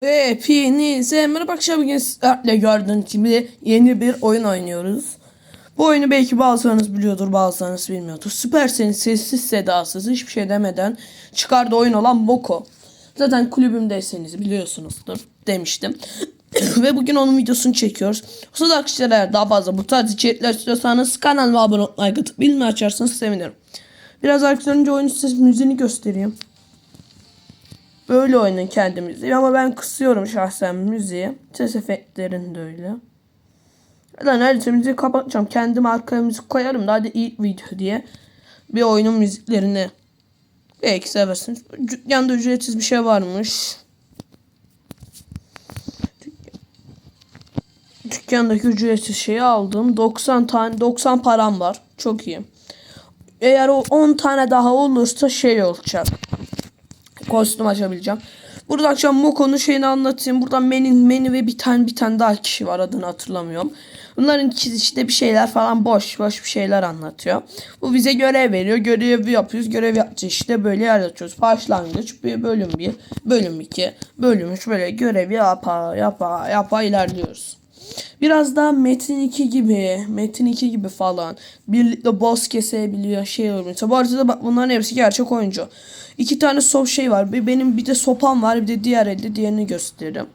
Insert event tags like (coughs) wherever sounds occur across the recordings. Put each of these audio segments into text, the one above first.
Hepinize merhaba akşam bugün sizlerle gördüğünüz gibi yeni bir oyun oynuyoruz. Bu oyunu belki bazılarınız biliyordur bazılarınız bilmiyordur. Süperseniz sessiz sedasız hiçbir şey demeden çıkardığı oyun olan Boko. Zaten kulübümdeyseniz biliyorsunuzdur demiştim. (coughs) Ve bugün onun videosunu çekiyoruz. O arkadaşlar daha fazla bu tarz içerikler istiyorsanız kanalıma abone olup like atıp açarsanız sevinirim. Biraz arkadaşlar önce oyun ses müziğini göstereyim. Böyle oynayın kendimizi. Ama ben kısıyorum şahsen müziği. Ses efektlerini de öyle. Lan neredeyse müziği kapatacağım. Kendim arkaya müzik koyarım da hadi ilk video diye. Bir oyunun müziklerini. Belki seversiniz. Dükkanda ücretsiz bir şey varmış. Dükkandaki ücretsiz şeyi aldım. 90 tane 90 param var. Çok iyi. Eğer o 10 tane daha olursa şey olacak kostüm açabileceğim. Burada akşam Moko'nun şeyini anlatayım. Burada Men'in Men'i ve bir tane bir tane daha kişi var adını hatırlamıyorum. Bunların işte bir şeyler falan boş boş bir şeyler anlatıyor. Bu bize görev veriyor. Görevi yapıyoruz. Görev yaptığı işte böyle yer açıyoruz. Başlangıç bir bölüm 1, bölüm 2, bölüm 3 böyle görevi yapa yapa yapa ilerliyoruz. Biraz daha Metin 2 gibi, Metin 2 gibi falan. Birlikte boss kesebiliyor, şey oluyor. Bu arada bak bunların hepsi gerçek oyuncu. İki tane sop şey var. Bir benim bir de sopam var, bir de diğer elde diğerini gösteririm.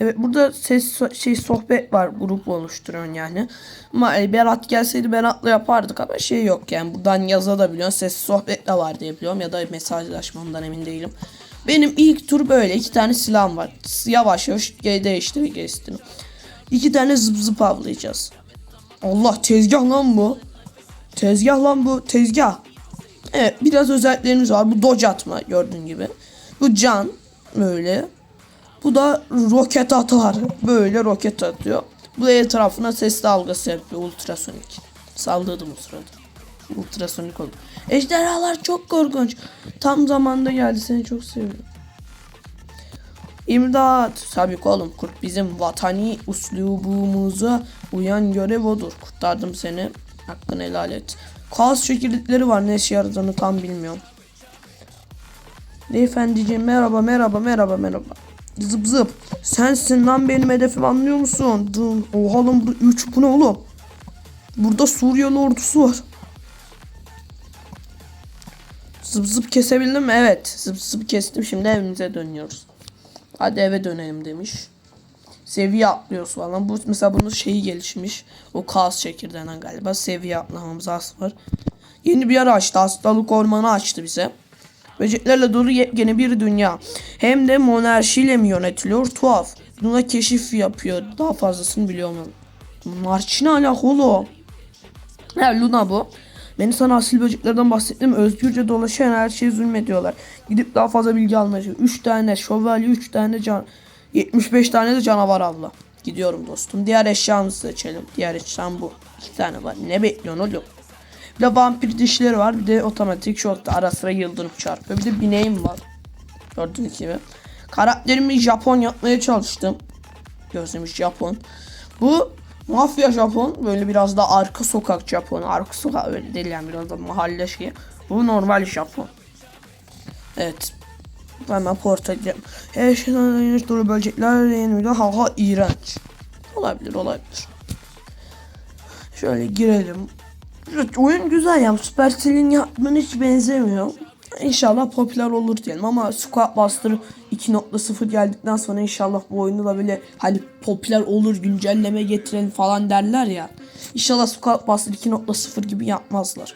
Evet burada ses şey sohbet var grup oluşturuyorsun yani. Ama e, Berat gelseydi Berat'la yapardık ama şey yok yani buradan yazabiliyorsun ses sohbet de var diye biliyorum ya da mesajlaşmamdan emin değilim. Benim ilk tur böyle iki tane silahım var. Yavaş yavaş değiştir geçtim. İki tane zıp zıp avlayacağız. Allah tezgah lan bu. Tezgah lan bu tezgah. Evet biraz özelliklerimiz var. Bu dodge atma gördüğün gibi. Bu can böyle. Bu da roket atar. Böyle roket atıyor. Bu da etrafına ses dalgası yapıyor. Ultrasonik. Saldırdım o sırada. Ultrasonik oldu. Ejderhalar çok korkunç. Tam zamanda geldi. Seni çok seviyorum. İmdat. Tabii ki oğlum kurt bizim vatani uslubumuza uyan görev odur. Kurtardım seni. Hakkını helal et. Kaos çekirdekleri var. Ne işe yaradığını tam bilmiyorum. Beyefendiciğim merhaba merhaba merhaba merhaba. Zıp zıp. Sensin lan benim hedefim anlıyor musun? Oha lan burada 3 bu ne oğlum? Burada Suriyeli ordusu var. Zıp zıp kesebildim mi? Evet. Zıp zıp kestim. Şimdi evimize dönüyoruz. Hadi eve dönelim demiş. Seviye atlıyoruz falan. Bu mesela bunun şeyi gelişmiş. O kaos çekirdeğinden galiba. Seviye atlamamız az var. Yeni bir yer açtı. Hastalık ormanı açtı bize. Böceklerle dolu yepyeni bir dünya. Hem de monarşiyle mi yönetiliyor? Tuhaf. Buna keşif yapıyor. Daha fazlasını biliyorum. Marçin alak oğlum. Ha Luna bu. Beni sana asil böceklerden bahsettim. Özgürce dolaşan her şeye zulmediyorlar. Gidip daha fazla bilgi almaya 3 tane şövalye, 3 tane can... 75 tane de canavar avla. Gidiyorum dostum. Diğer eşyamızı seçelim. Diğer eşyam bu. 2 tane var. Ne bekliyorsun oğlum? Bir de vampir dişleri var. Bir de otomatik şokta ara sıra yıldırım çarpıyor. Bir de bineğim var. Gördüğünüz gibi. Karakterimi Japon yapmaya çalıştım. Gözümüz Japon. Bu mafya Japon. Böyle biraz da arka sokak Japon. Arka sokak öyle değil yani biraz da mahalle şeyi. Bu normal Japon. Evet. Hemen porta gidelim. Her şeyden yeni duru böcekler yeni video. Hava iğrenç. Olabilir olabilir. Şöyle girelim. Evet, oyun güzel ya. Supercell'in yaptığına hiç benzemiyor. İnşallah popüler olur diyelim ama Squad Buster 2.0 geldikten sonra inşallah bu oyunu da böyle hani popüler olur güncelleme getirelim falan derler ya. İnşallah Squad Buster 2.0 gibi yapmazlar.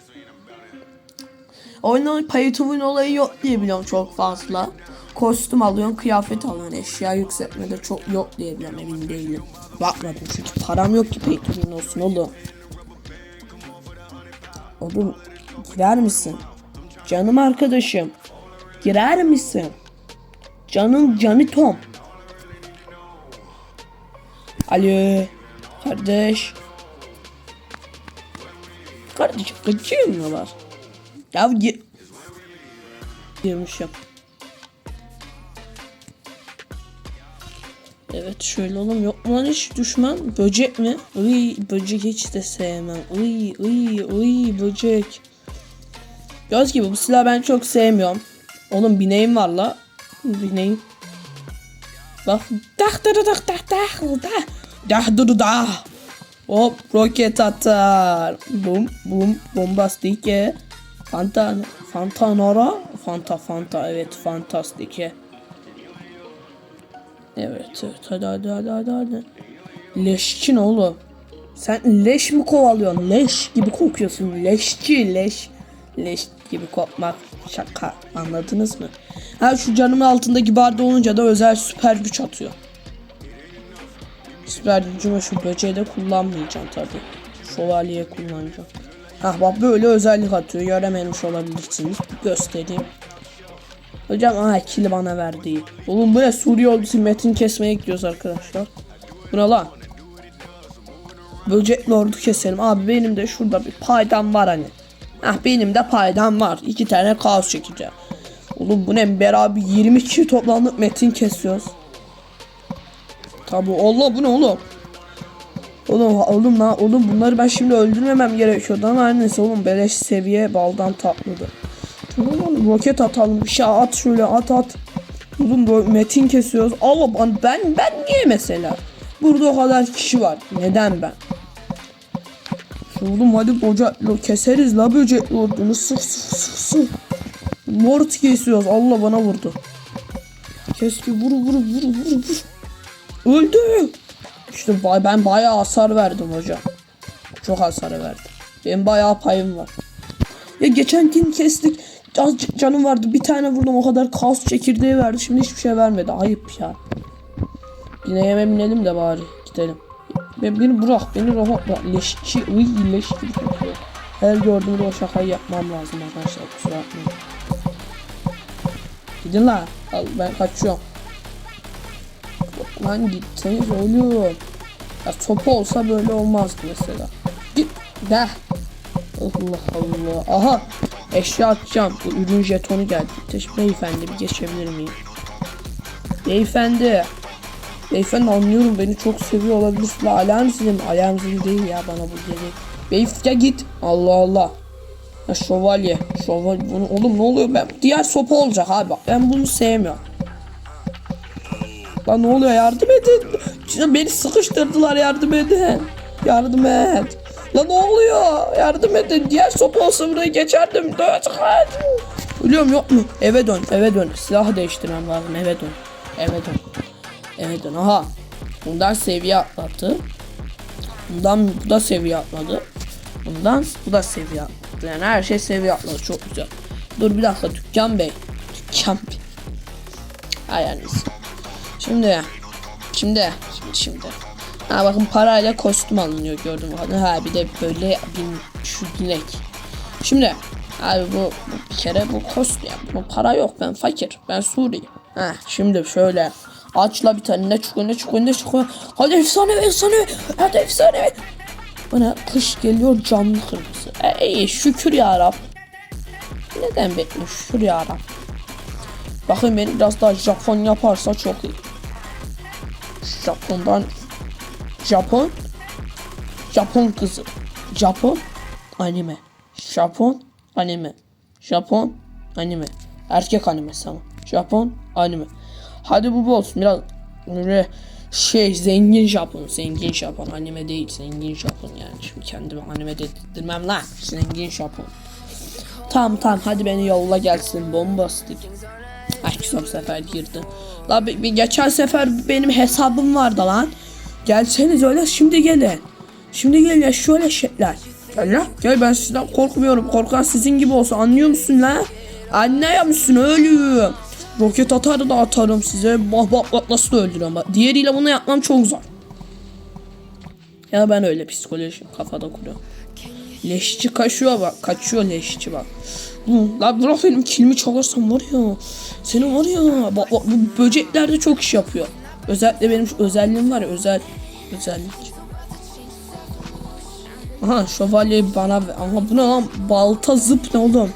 Oyunun pay to win olayı yok diye biliyorum çok fazla. Kostüm alıyorsun, kıyafet alıyorsun, eşya yükseltmede çok yok diye biliyorum emin değilim. Bakmadım çünkü param yok ki pay to win olsun oğlum. Oğlum girer misin? Canım arkadaşım. Girer misin? Canım canı Tom. Alo. Kardeş. Kardeşim kaçırmıyorlar. Ya gi... Girmişim. Evet şöyle oğlum yok mu lan hiç düşman? Böcek mi? Iy böcek hiç de sevmem. Iy iy iy böcek. Göz gibi bu silahı ben çok sevmiyorum. Oğlum bineğim var la. Dinleyin. Bak. Dah dah dah dah dah dah dah. Dah dah dah. Hop roket atar. Bum bum bombastike. Fanta Fanta Nora. Fanta Fanta evet fantastike. Evet evet hadi hadi hadi hadi hadi. Leşçin oğlum. Sen leş mi kovalıyorsun? Leş gibi kokuyorsun. Leşçi leş. Leş gibi kokmak. Şaka. Anladınız mı? Ha şu canımın altındaki barda olunca da özel süper güç atıyor. Süper gücümü şu böceği de kullanmayacağım tabi. Şövalye kullanacağım. Hah bak böyle özellik atıyor. Görememiş olabilirsiniz. Göstereyim. Hocam aha kili bana verdi. Oğlum bu ne Suriye ordusu metin kesmeye gidiyoruz arkadaşlar. Bu ne lan? Böcek lordu keselim. Abi benim de şurada bir paydam var hani. Hah benim de paydam var. İki tane kaos çekeceğim. Oğlum bu ne beraber 20 kişi toplanıp metin kesiyoruz. Tabi Allah bu ne oğlum? Oğlum oğlum lan oğlum bunları ben şimdi öldürmemem gerekiyordu ama her neyse oğlum beleş seviye baldan tatlıdı. Tamam oğlum roket atalım bir şey at şöyle at at. Oğlum böyle metin kesiyoruz. Allah ben ben niye mesela? Burada o kadar kişi var. Neden ben? Oğlum hadi böcek keseriz la böcek ordunu sık sık sık sık. Mort kesiyoruz. Allah bana vurdu. Kes ki vur vur vur vur vur. Öldü. İşte ben bayağı hasar verdim hocam. Çok hasar verdim. Benim bayağı payım var. Ya geçen gün kestik. Az canım vardı. Bir tane vurdum o kadar kaos çekirdeği verdi. Şimdi hiçbir şey vermedi. Ayıp ya. Yine yeme binelim de bari. Gidelim. Be- beni bırak. Beni rahat bırak. Leşçi. Uy leş gibi kokuyor. Her gördüğümde o şakayı yapmam lazım arkadaşlar. Kusura bakmayın. Gidin la. Al ben kaçıyorum. Lan gitseniz oğlum. Ya sopa olsa böyle olmazdı mesela. Git de. Allah Allah. Aha. Eşya atacağım. Bu ürün jetonu geldi. Teşekkür beyefendi bir geçebilir miyim? Beyefendi. Beyefendi anlıyorum beni çok seviyor olabilirsin. La alarm zili Alarm zili değil ya bana bu geri. Beyef ya git. Allah Allah. Ya şövalye. Şövalye. Bunu, oğlum ne oluyor ben? Diğer sopa olacak abi. Ben bunu sevmiyorum. Lan ne oluyor yardım edin. Beni sıkıştırdılar yardım edin. Yardım et. Lan ne oluyor? Yardım edin. Diğer sopa olsa buraya geçerdim. Dört kaç. Ölüyorum yok mu? Eve dön eve dön. Silahı değiştirmem lazım eve dön. Eve dön. Eve dön. Aha. Bundan seviye atlattı. Bundan bu da seviye atladı. Bundan bu da seviye atladı. Yani her şey seviye atladı. Çok güzel. Dur bir dakika Dükkan Bey. Dükkan Bey. Yani. Şimdi şimdi şimdi şimdi. Ha bakın parayla kostüm alınıyor gördüm. Ha bir de böyle bin şu dilek. Şimdi abi bu, bu bir kere bu kostüm bu para yok ben fakir ben Suriye. Ha şimdi şöyle açla bir tane ne çıkıyor ne çıkıyor ne çıkıyor. Hadi efsane efsane hadi efsane. Bana kış geliyor canlı kırmızı. E, iyi şükür ya Rab. Neden bekliyor şükür ya Rab. Bakın beni biraz daha Japon yaparsa çok iyi. Japon'dan Japon Japon kızı Japon anime Japon anime Japon anime erkek animesi ama Japon anime hadi bu bu olsun biraz böyle şey zengin Japon zengin Japon anime değil zengin Japon yani şimdi kendimi anime dedirtmem lan zengin Japon Tamam tamam hadi beni yolla gelsin bombastik Ay son sefer girdi. La bir, bir geçen sefer benim hesabım vardı lan. Gelseniz öyle şimdi gelin. Şimdi gel ya şöyle şeyler. Gel lan gel ben sizden korkmuyorum. Korkan sizin gibi olsa anlıyor musun lan? Anlıyor musun ölüyorum. Roket atarı da atarım size. Bak nasıl öldürüyorum. Bak, diğeriyle bunu yapmam çok zor. Ya ben öyle psikoloji kafada kuruyorum. Leşçi kaçıyor bak. Kaçıyor leşçi bak. Hı, La bırak benim kilimi çalarsam var ya. Senin var ya. Bak, bak bu böcekler de çok iş yapıyor. Özellikle benim şu özelliğim var ya özel özellik. Aha şövalye bana ver. Aha bu ne lan balta zıp ne oğlum?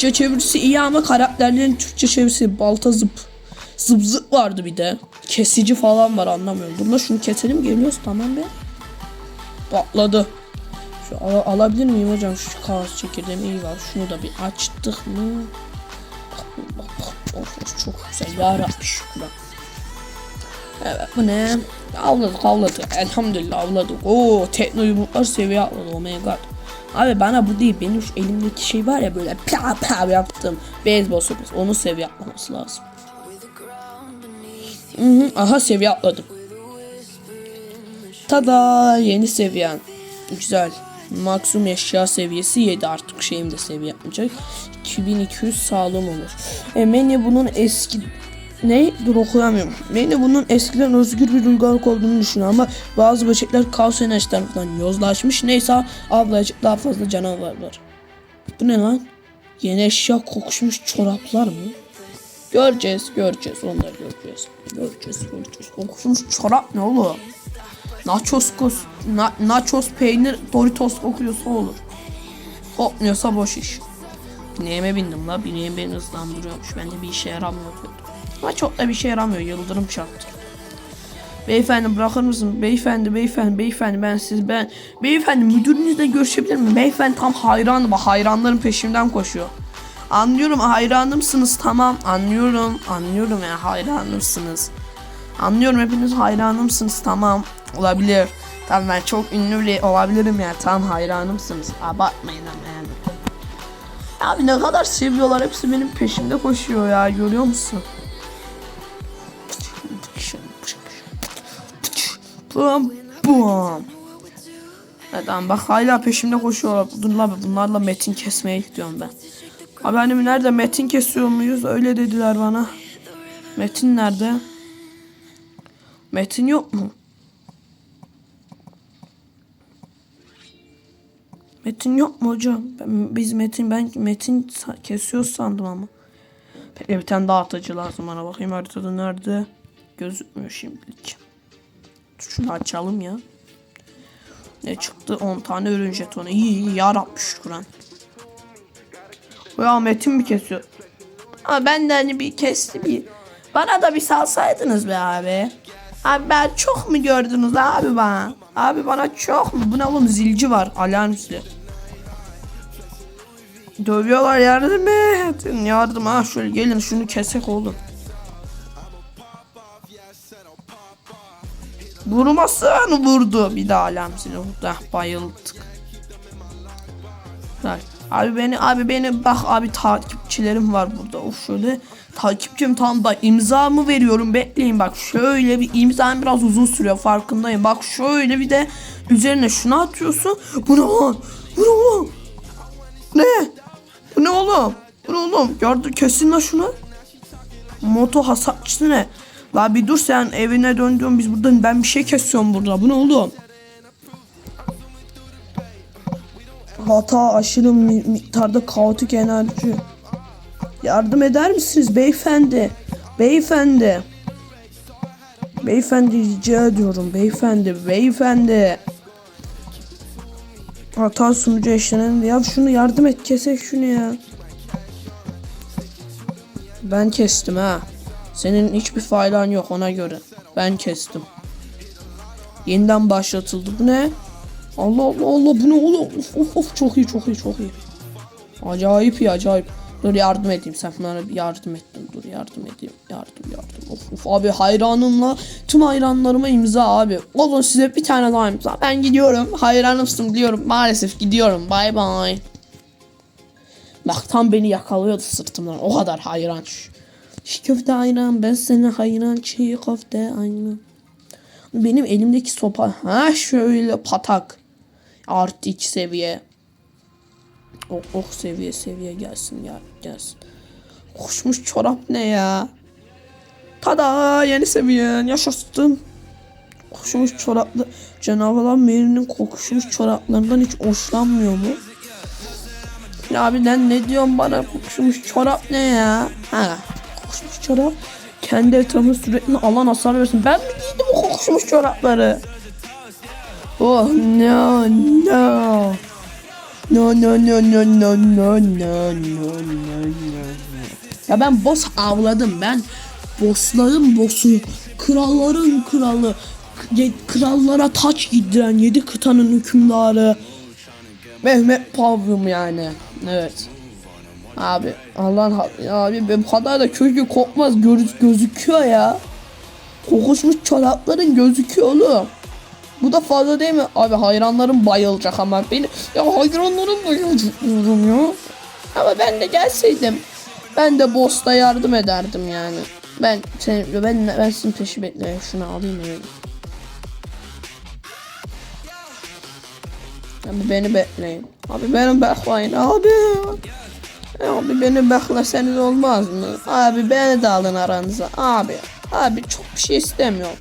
Türkçe çevirisi iyi ama karakterlerin Türkçe çevirisi balta zıp. Zıp zıp vardı bir de. Kesici falan var anlamıyorum. Lan şunu keselim geliyoruz tamam be. Patladı. Şu ala- alabilir miyim hocam şu kaos çekirdeğimi iyi var. Şunu da bir açtık mı? Çok güzel. Yarabbi şükür. Evet bu ne? Avladık avladık. Elhamdülillah avladık. Oo tekno yumruklar seviye atladı. Oh my god. Abi bana bu değil. Benim şu elimdeki şey var ya böyle pa pa yaptım. Beyzbol sopası. Onu seviye atlaması lazım. Hı hı, aha seviye atladım. Tada yeni seviyen. Güzel. Maksimum eşya seviyesi 7 artık şeyim de seviye yapmayacak. 2200 sağlam olur. E, Meni bunun eski ne? Dur okuyamıyorum. Meni bunun eskiden özgür bir uygarlık olduğunu düşünüyor ama bazı böcekler kaos enerji tarafından yozlaşmış. Neyse ablacık daha fazla canavar var. Bu ne lan? Yeni eşya kokuşmuş çoraplar mı? Göreceğiz, göreceğiz. Onları göreceğiz. Göreceğiz, göreceğiz. Kokuşmuş çorap ne oğlum? Nachos, na, nachos peynir Doritos kokuyorsa olur. Kokmuyorsa boş iş. Bineğime bindim la. Bineğim beni hızlandırıyormuş. Bende bir işe yaramıyor diyordu. Ama çok da bir şey yaramıyor. Yıldırım çarptı. Beyefendi bırakır mısın? Beyefendi, beyefendi, beyefendi ben siz ben. Beyefendi müdürünüzle görüşebilir miyim? Beyefendi tam hayran. Bak hayranların peşimden koşuyor. Anlıyorum hayranımsınız tamam anlıyorum anlıyorum ya hayranımsınız. Anlıyorum hepiniz hayranımsınız tamam olabilir. Tamam ben çok ünlü bile olabilirim ya tam hayranımsınız. Abartmayın ama yani. Abi ne kadar seviyorlar hepsi benim peşimde koşuyor ya görüyor musun? Bum. Evet tamam bak hala peşimde koşuyorlar. Bunlarla, bunlarla metin kesmeye gidiyorum ben. Abi hani nerede metin kesiyor muyuz? Öyle dediler bana. Metin nerede? Metin yok mu? Metin yok mu hocam? Ben, biz Metin ben Metin kesiyoruz sandım ama. Peki bir tane daha atıcı lazım bana bakayım haritada nerede? Gözükmüyor şimdilik. Şunu açalım ya. Ne çıktı? 10 tane ürün jetonu. İyi iyi yarabbi şükran. Ya Metin mi kesiyor? Ama ben de hani bir kesti bir. Bana da bir salsaydınız be abi. Abi ben çok mu gördünüz abi bana? Abi bana çok mu? Bu ne oğlum zilci var. Alarm zili. Dövüyorlar yardım et. Yardım ha şöyle gelin şunu kesek oğlum. Vurmasın vurdu. Bir daha zili vurdu. Ah, bayıldık. Bak, Abi beni abi beni bak abi takipçilerim var burada. Of şöyle takipçim tam bak imzamı veriyorum bekleyin bak şöyle bir imzam biraz uzun sürüyor farkındayım. Bak şöyle bir de üzerine şunu atıyorsun. Bu ne lan? Bu ne oğlum? Ne? Bu ne oğlum? Bu ne oğlum? Gördün kesin lan şunu. Moto hasatçısı ne? La bir dur sen evine döndün biz burada ben bir şey kesiyorum burada. Bu ne oğlum? Hata aşırı mi- miktarda kaotik enerji. Yardım eder misiniz beyefendi? Beyefendi. Beyefendi rica ediyorum. Beyefendi, beyefendi. Hata sunucu eşlenen. Ya şunu yardım et kesek şunu ya. Ben kestim ha. Senin hiçbir faydan yok ona göre. Ben kestim. Yeniden başlatıldı. Bu ne? Allah Allah Allah bu ne oğlum? Of of of çok iyi çok iyi çok iyi. Acayip iyi acayip. Dur yardım edeyim sen bana yardım ettin. Dur yardım edeyim. Yardım yardım. Of of abi hayranımla tüm hayranlarıma imza abi. Olun size bir tane daha imza. Ben gidiyorum. Hayranımsın biliyorum. Maalesef gidiyorum. Bye bye. Bak tam beni yakalıyordu sırtımdan. O kadar hayran. Çiğ köfte hayran. Ben sana hayran. Çiğ köfte hayran. Benim elimdeki sopa. Ha şöyle patak. Artı 2 seviye. Ok ok seviye seviye gelsin ya gelsin. Koşmuş çorap ne ya? Tada yeni seviyen yaşasın. Kokuşmuş çoraplı canavarlar Mary'nin kokuşmuş çoraplarından hiç hoşlanmıyor mu? Ya abi lan ne diyorsun bana kokuşmuş çorap ne ya? Ha kokuşmuş çorap kendi etrafına sürekli alan hasar versin. Ben mi giydim o kokuşmuş çorapları? Oh no no. No no no no no no no no no no. Ya ben boss avladım ben. Bossların bossu. Kralların kralı. Krallara taç giydiren yedi kıtanın hükümdarı. Mehmet Pavlum yani. Evet. Abi hakkı abi be bu kadar da kökü kokmaz göz, gözüküyor ya. Kokuşmuş çorapların gözüküyor oğlum. Bu da fazla değil mi? Abi hayranlarım bayılacak ama beni ya hayranlarım bayılacak diyorum ya. Ama ben de gelseydim ben de boss'ta yardım ederdim yani. Ben sen ben ben sizin peşi bekleyin şunu alayım öyle. Abi beni bekleyin. Abi beni bekleyin abi. Abi beni bekleseniz olmaz mı? Abi beni de alın aranıza. Abi. Abi çok bir şey istemiyorum.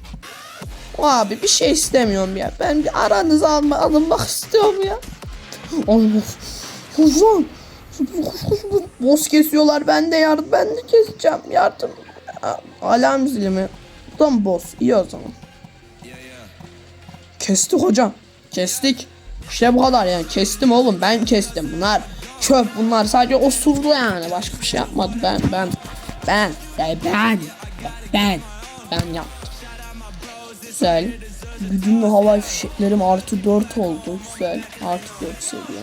Abi bir şey istemiyorum ya. Ben bir aranıza alma, alınmak istiyorum ya. Allah. Huzur. Boz kesiyorlar. Ben de yardım. Ben de keseceğim. Yardım. Alarm zili mi? Tam boz. İyi o zaman. Kestik hocam. Kestik. İşte bu kadar yani. Kestim oğlum. Ben kestim. Bunlar çöp. Bunlar sadece osurdu yani. Başka bir şey yapmadı. Ben ben ben yani ben ben ben yaptım. Güzel. Güdümlü havai fişeklerim artı 4 oldu. Güzel. Artı 4 seviye.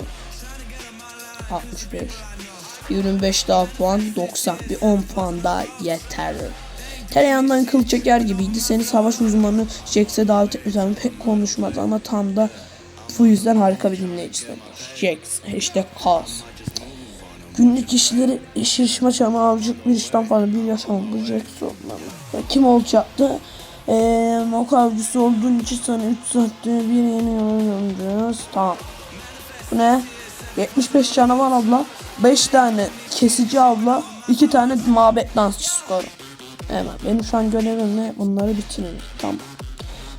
65. 25 daha puan 90. Bir 10 puan daha yeter. Tereyağından kıl çeker gibiydi. Seni savaş uzmanı Jax'e davet etmesem pek konuşmaz ama tam da bu yüzden harika bir dinleyicidir. Jax işte kaos. Günlük işleri şişme çama avcık bir işten fazla bir yaşam bu Jax Kim olacaktı? Eee mok avcısı olduğun için sana 3 saatte bir yeni yollayacağız. Tamam. Bu ne? 75 canavar abla, 5 tane kesici abla, 2 tane mabet dansçısı koru. Evet, benim şu an görevim ne? Bunları bitirin. Tamam.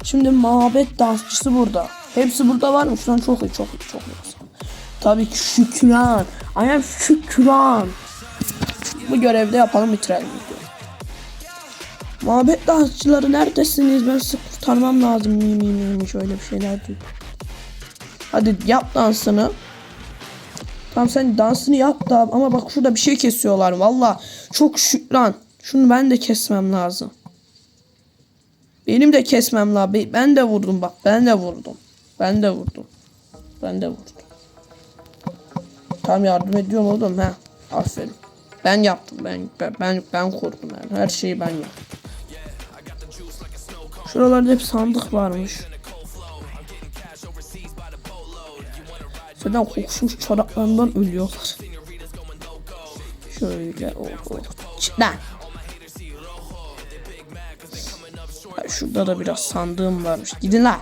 Şimdi mabet dansçısı burada. Hepsi burada var mı? Şu an çok iyi, çok iyi, çok iyi. Tabii ki Şükran. Am Şükran. Bu görevde yapalım bitirelim videoyu. Mabet dansçıları neredesiniz? Ben sizi kurtarmam lazım. Mi mi mi şöyle bir şeyler diyor. Hadi yap dansını. Tamam sen dansını yap da ama bak şurada bir şey kesiyorlar. Valla çok şükran. Şunu ben de kesmem lazım. Benim de kesmem lazım. Ben de vurdum bak. Ben de vurdum. Ben de vurdum. Ben de vurdum. Tam yardım ediyorum oğlum ha. Aferin. Ben yaptım. Ben ben ben, kurdum yani. Her şeyi ben yaptım. Şuralarda hep sandık varmış. Zaten kokuşmuş çoraplarından ölüyorlar. Şöyle oh oh. Çık lan. Şurada da biraz sandığım varmış. Gidin lan.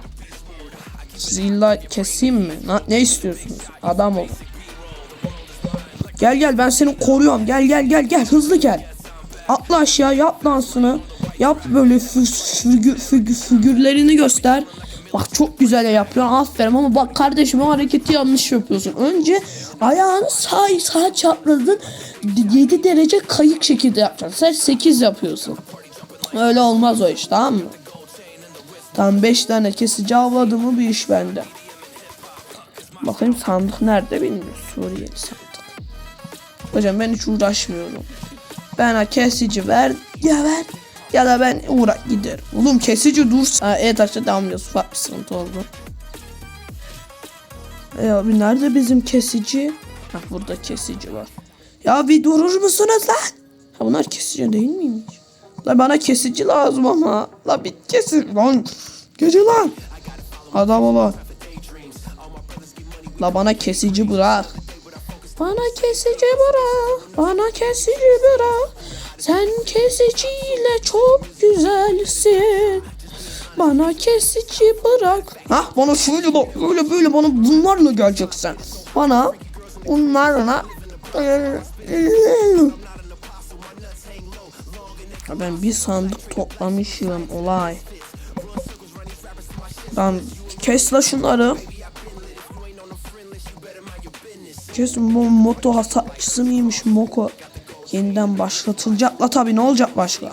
Sizi illa keseyim mi? Na- ne istiyorsunuz? Adam olun. Gel gel ben seni koruyorum. Gel gel gel gel hızlı gel. Atla aşağı yap dansını. Yap böyle figür, figür, figürlerini göster. Bak çok güzel yapıyor. Aferin ama bak kardeşim o hareketi yanlış yapıyorsun. Önce ayağını sağ sağ çaprazın 7 derece kayık şekilde yapacaksın. Sen 8 yapıyorsun. Öyle olmaz o iş tamam mı? Tam 5 tane kesici avladı mı bir iş bende. Bakayım sandık nerede bilmiyorum. Suriyeli sandık. Hocam ben hiç uğraşmıyorum. Bana kesici ver ya ver ya da ben uğra giderim. Oğlum kesici dur. Ha, evet arkadaşlar devam ediyoruz. Ufak bir sıkıntı oldu. E abi nerede bizim kesici? Ha burada kesici var. Ya bir durur musunuz lan? Ha bunlar kesici değil miymiş? La bana kesici lazım ama. La bir kesin lan. Gece lan. Adam olan. La bana kesici bırak. Bana kesici bırak. Bana kesici bırak. Sen kesiciyle çok güzelsin. Bana kesici bırak. Hah bana şöyle bak böyle böyle bana bunlarla geleceksin. Bana bunlarla Ben bir sandık toplamışım olay. Lan kes la şunları. Kes bu moto hasatçısı mıymış Moko? Yeniden başlatılacak la tabi ne olacak başka?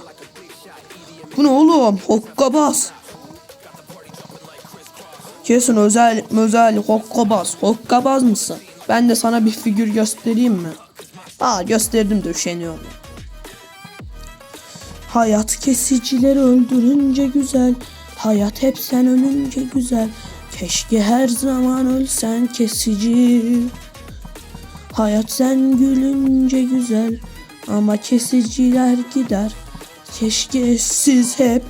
Bu ne oğlum? Hokkabaz. Kesin özel özel hokkabaz. Hokkabaz mısın? Ben de sana bir figür göstereyim mi? Aa gösterdim de üşeniyorum. Hayat kesicileri öldürünce güzel. Hayat hep sen ölünce güzel. Keşke her zaman ölsen kesici. Hayat sen gülünce güzel ama kesiciler gider. Keşke siz hep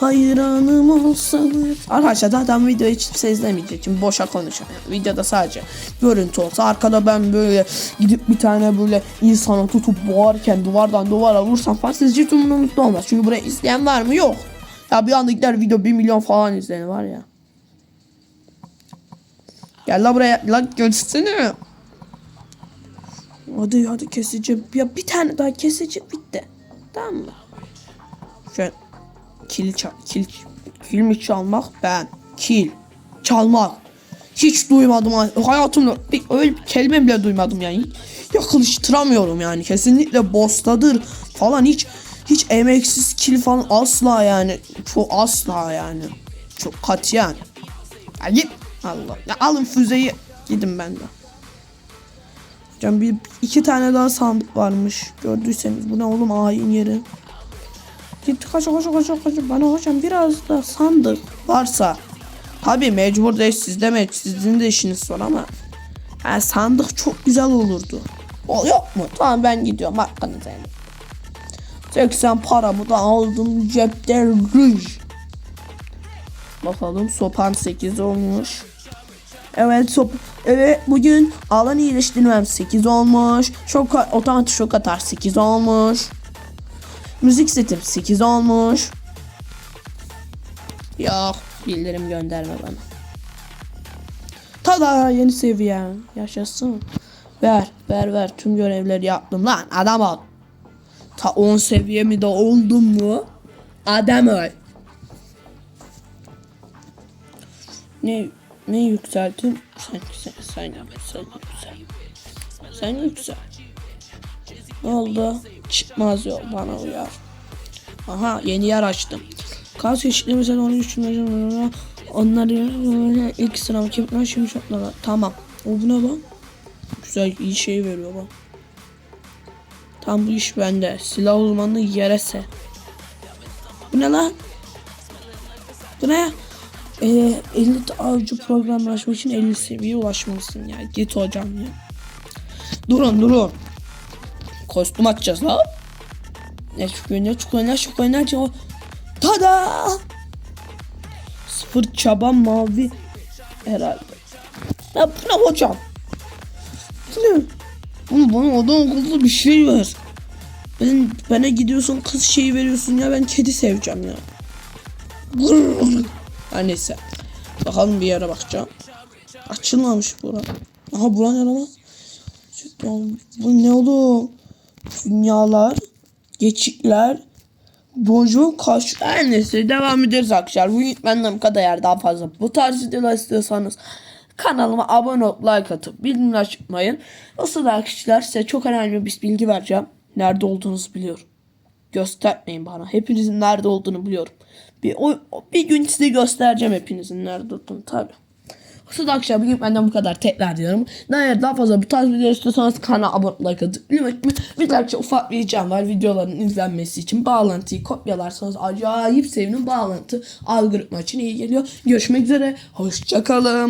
hayranım olsanız. Arkadaşlar zaten video hiç kimse izlemeyecek. Şimdi boşa konuşuyorum. Yani videoda sadece görüntü olsa arkada ben böyle gidip bir tane böyle insanı tutup boğarken duvardan duvara vursam falan sizce hiç umurumda olmaz. Çünkü buraya izleyen var mı? Yok. Ya bir anda gider video 1 milyon falan izlenir var ya. Gel la buraya. Lan görsene. Hadi hadi keseceğim. Ya bir tane daha keseceğim bitti. Tamam mı? Şöyle kil, çal, kil, kil mi çalmak? Ben. Kil. Çalmak. Hiç duymadım. Hayatımda bir, öyle bir kelime bile duymadım yani. Yaklaştıramıyorum yani. Kesinlikle bostadır falan hiç hiç emeksiz kil falan asla yani. Çok asla yani. Çok katiyen. Ya git. Allah. Ya alın füzeyi. Gidin ben de. Hocam bir iki tane daha sandık varmış. Gördüyseniz bu ne oğlum ayin yeri. Git kaç kaç kaç kaç. Bana hocam biraz da sandık varsa. Tabi mecbur değil sizde mi sizin de işiniz var ama. Ha, sandık çok güzel olurdu. O yok mu? Tamam ben gidiyorum hakkınızı helal. 80 paramı da aldım cepte rüj. Bakalım sopan 8 olmuş. Evet sop evet bugün alan iyileştirmem 8 olmuş. Şok otomatik şok atar 8 olmuş. Müzik setim 8 olmuş. Yok bildirim gönderme bana. Tada yeni seviye. Yaşasın. Ver ver ver tüm görevleri yaptım lan adam ol. Ta 10 seviye mi de oldum mu? Adam ol. Ne ne yükselttim? Sen sen sen sen yüksel. Sen yüksel. Ne oldu? Çıkmaz yol bana uyar. Aha yeni yer açtım. Kas çeşitli sen onu düşünmeyeceğim. Onları ilk sıram kimler şimdi şartlar. Tamam. O bu ne lan? Güzel iyi şey veriyor bak. Tam bu iş bende. Silah uzmanlığı yerese. Bu ne lan? Bu ne? Ee, 50 avcı programlaşma için 50 seviyeye ulaşmalısın ya. Git hocam ya. Durun durun. Kostüm açacağız la. Ne çıkıyor ne çıkıyor ne çıkıyor ne çıkıyor. Tada! Sıfır çaba mavi herhalde. Ya bu ne hocam? Bu ne? Oğlum bana adam akıllı bir şey ver. Ben, bana gidiyorsun kız şeyi veriyorsun ya ben kedi seveceğim ya. Her neyse. Bakalım bir yere bakacağım. Açılmamış bura. Aha bura ne lan? Bu ne oğlum? Dünyalar, geçitler, Bonjour kaç her neyse devam ederiz arkadaşlar. Bu benden bu kadar yer daha fazla. Bu tarz videolar istiyorsanız kanalıma abone olup like atıp bildirimleri açmayın. Sırada arkadaşlar size çok önemli bir bilgi vereceğim. Nerede olduğunuzu biliyorum. Göstermeyin bana. Hepinizin nerede olduğunu biliyorum. Bir, o, bir gün size göstereceğim hepinizin nerede olduğunu tabi. Sırada arkadaşlar bugün benden bu kadar tekrar diyorum. Eğer daha fazla bu tarz videolar istiyorsanız kanala abone olmayı atıp bir dakika ufak bir ricam var videoların izlenmesi için bağlantıyı kopyalarsanız acayip sevinirim bağlantı algoritma için iyi geliyor. Görüşmek üzere. Hoşçakalın.